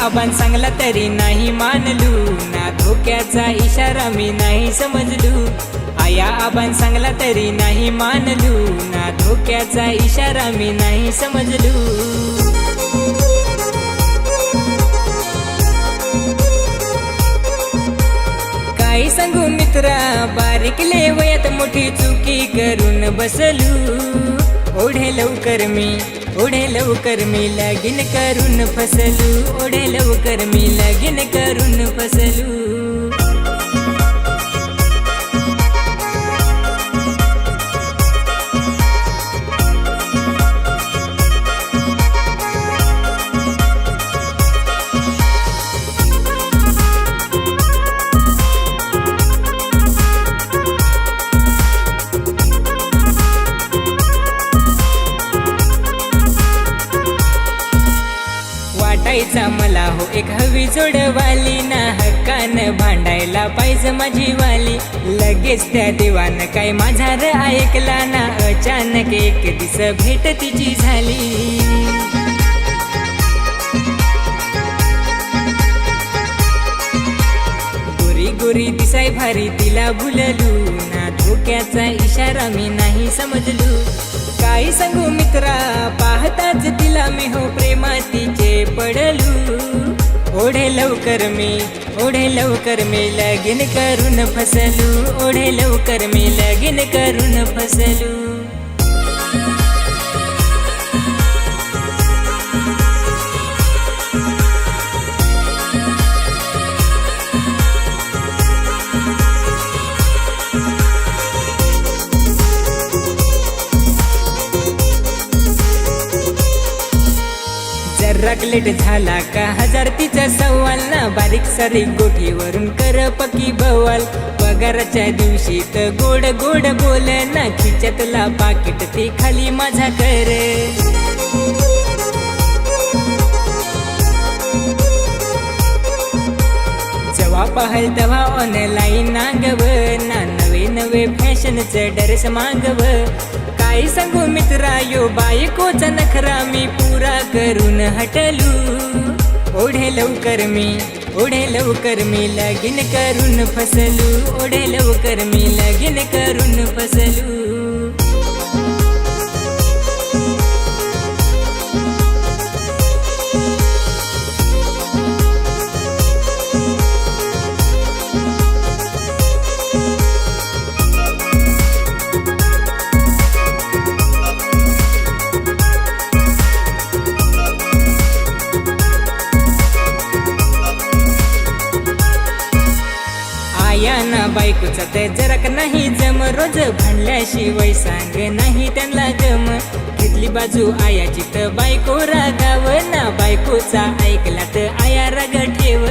आबान सांगला तरी नाही मानलू. ना धोक्याचा इशारा मी नाही समजलू. आया आबान सांगला तरी नाही मानलू. ना धोक्याचा इशारा मी नाही समजलू. मित्रा बारीकले वयात मोठी चुकी करून बसलू. ओढे लवकर मी ओढे लवकर मी लगीन करून फसलू. ओढे लवकर मी लगीन करून वाटायचा मला. हो एक हवी जोडवाली ना हक्कान भांडायला पाहिजे माझी वाली. लगेच त्या देवानं काय माझा र ऐकला ना अचानक एक दिस भेट तिची झाली. गोरी गोरी दिसाय भारी तिला भुललू ना धोक्याचा इशारा मी नाही समजलू. काय सांगू मित्रा पाहताच तिला मी हो प्रेमाती पडलू. ओढे लवकर मी ओढे लवकर मी लगीन करून फसलू. ओढे लवकर मी लगीन करून फसलू. रगलेट झाला का? हजार तिचा सवाल. ना बारीक सारी गोठीवरून कर पकी बवाल. पगाराच्या दिवशी तर गोड गोड बोल. ना खिच्यातला पाकिट ते खाली माझा कर. जेव्हा पाहल तेव्हा ऑनलाईन नागव ना नवे नवे फॅशनचं ड्रेस मागव. काय सांगू मित्रा यो बायकोचा नखरा मी करून हटलू. ओढे लवकर मी ओढे लवकर मी लगीन करून फसलू. ओढे लवकर मी लगीन करून फसलू. बायकोचा ते जरक नाही जम. रोज भांडल्याशिवाय सांग नाही त्यांना गम. घेतली बाजू आयाची तर बायको रागाव. ना बायकोचा ऐकला तर आया राग ठेव.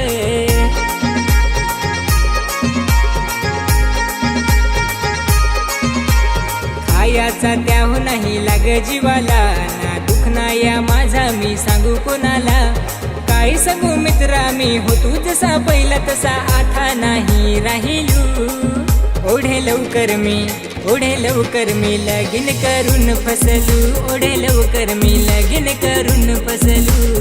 खायाचा त्याह नाही लाग जीवाला. ना दुखना या माझा मी सांगू कोणाला? काय सांगू मित्रा मी होतो जसा पहिला तसा. आता नाही राहील लवकर मी ओढे लवकर मी लगीन करून फसलू ओढे लवकर मी लगीन करून फसलू.